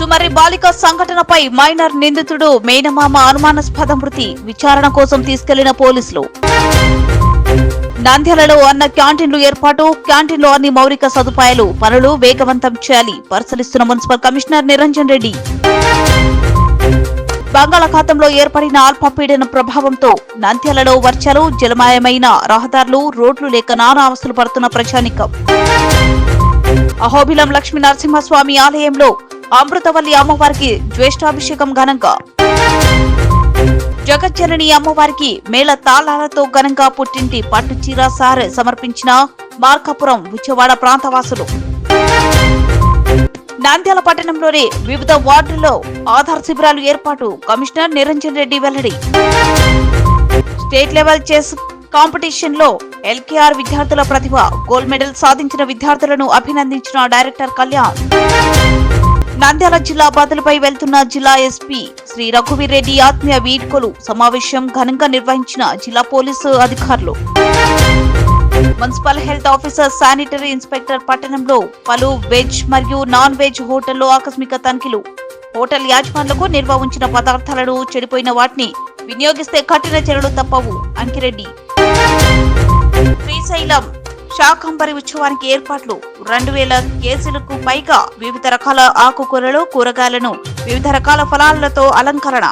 సుమరి బాలిక సంఘటనపై మైనర్ నిందితుడు మేనమామ అనుమానాస్పద మృతి విచారణ కోసం తీసుకెళ్ళిన పోలీసులు. నంద్యాలలో అన్న క్యాంటీన్లు ఏర్పాటు క్యాంటీన్లో అన్ని మౌలిక సదుపాయాలు పనులు వేగవంతం చేయాలి పరిశీలిస్తున్న మున్సిపల్ కమిషనర్ నిరంజన్ రెడ్డి. బంగాళాఖాతంలో ఏర్పడిన అల్పపీడన ప్రభావంతో నంద్యాలలో వర్షాలు జలమయమైన రహదారులు రోడ్లు లేక నానా అవస్థలు పడుతున్న ప్రజానికం అహోబిలం లక్ష్మీ నరసింహస్వామి ఆలయంలో అమృతవల్లి అమ్మవారికి జ్యేష్ఠాభిషేకం ఘనంగా. జగజ్జనని అమ్మవారికి మేళ తాళాలతో ఘనంగా పుట్టింటి పట్టు చీర సార్ సమర్పించిన మార్కాపురం విజయవాడ ప్రాంతవాసులు. నంద్యాల పట్టణంలోని వివిధ వార్డుల్లో ఆధార్ శిబిరాలు ఏర్పాటు కమిషనర్ నిరంజన్ రెడ్డి వెల్లడి. స్టేట్ లెవెల్ చెస్ కాంపిటీషన్లో ఎల్కేఆర్ విద్యార్థుల ప్రతిభ గోల్డ్ మెడల్ సాధించిన విద్యార్థులను అభినందించిన డైరెక్టర్ కళ్యాణ్. నంద్యాల జిల్లా బదులుపై వెళ్తున్న జిల్లా ఎస్పీ శ్రీ రఘువీర్ రెడ్డి ఆత్మీయ వీడ్కోలు సమావేశం ఘనంగా నిర్వహించిన జిల్లా పోలీసు అధికారులు. Municipal health officer sanitary inspector పట్టణంలో పలు వెజ్ మరియు నాన్ వెజ్ హోటల్లో ఆకస్మిక తనిఖీలు. హోటల్ యాజమాన్లకు నిల్వ ఉంచిన పదార్థాలను చెడిపోయిన వాటిని వినియోగిస్తే కఠిన చర్యలు తప్పవు. అంకిరెడ్డి. శ్రీశైలం శాకంబరి ఉత్సవానికి ఏర్పాట్లు. రెండు వేల కేజీలకు పైగా వివిధ రకాల ఆకుకూరలు కూరగాయలను వివిధ రకాల ఫలాలతో అలంకరణ.